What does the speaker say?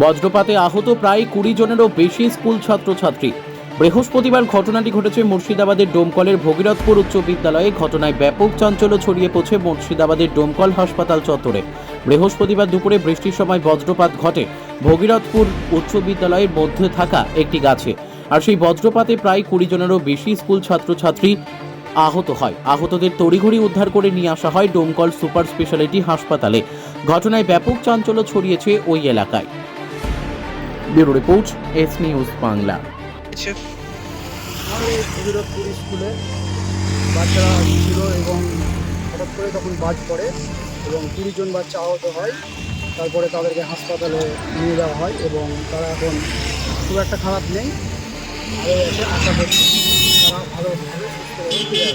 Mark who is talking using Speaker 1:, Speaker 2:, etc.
Speaker 1: বজ্রপাতে আহত প্রায় কুড়ি জনেরও বেশি স্কুল ছাত্রছাত্রী। বৃহস্পতিবার ঘটনাটি ঘটেছে মুর্শিদাবাদের ডোমকলের ভগীরথপুর উচ্চ বিদ্যালয়ে। ঘটনায় ব্যাপক চাঞ্চল্য ছড়িয়ে পড়ছে মুর্শিদাবাদের ডোমকল হাসপাতাল চত্বরে। বৃহস্পতিবার দুপুরে বৃষ্টির সময় বজ্রপাত ঘটে ভগীরথপুর উচ্চ বিদ্যালয়ের মধ্যে থাকা একটি গাছে। আর সেই বজ্রপাতে প্রায় কুড়ি জনেরও বেশি স্কুল ছাত্রছাত্রী আহত হয়। আহতদের তড়িঘড়ি উদ্ধার করে নিয়ে আসা হয় ডোমকল সুপার স্পেশালিটি হাসপাতালে। ঘটনায় ব্যাপক চাঞ্চল্য ছড়িয়েছে ওই এলাকায়। Bureau report S news Bangla.
Speaker 2: স্কুলে বাচ্চারা ছিল এবং হঠাৎ করে তখন বাজ পড়ে এবং কুড়ি জন বাচ্চা আহত হয়। তারপরে তাদেরকে হাসপাতালে নিয়ে যাওয়া হয় এবং তারা এখন খুব একটা খারাপ নেই। আশা করছি। তারা ভালোভাবে সুস্থভাবে ফিরে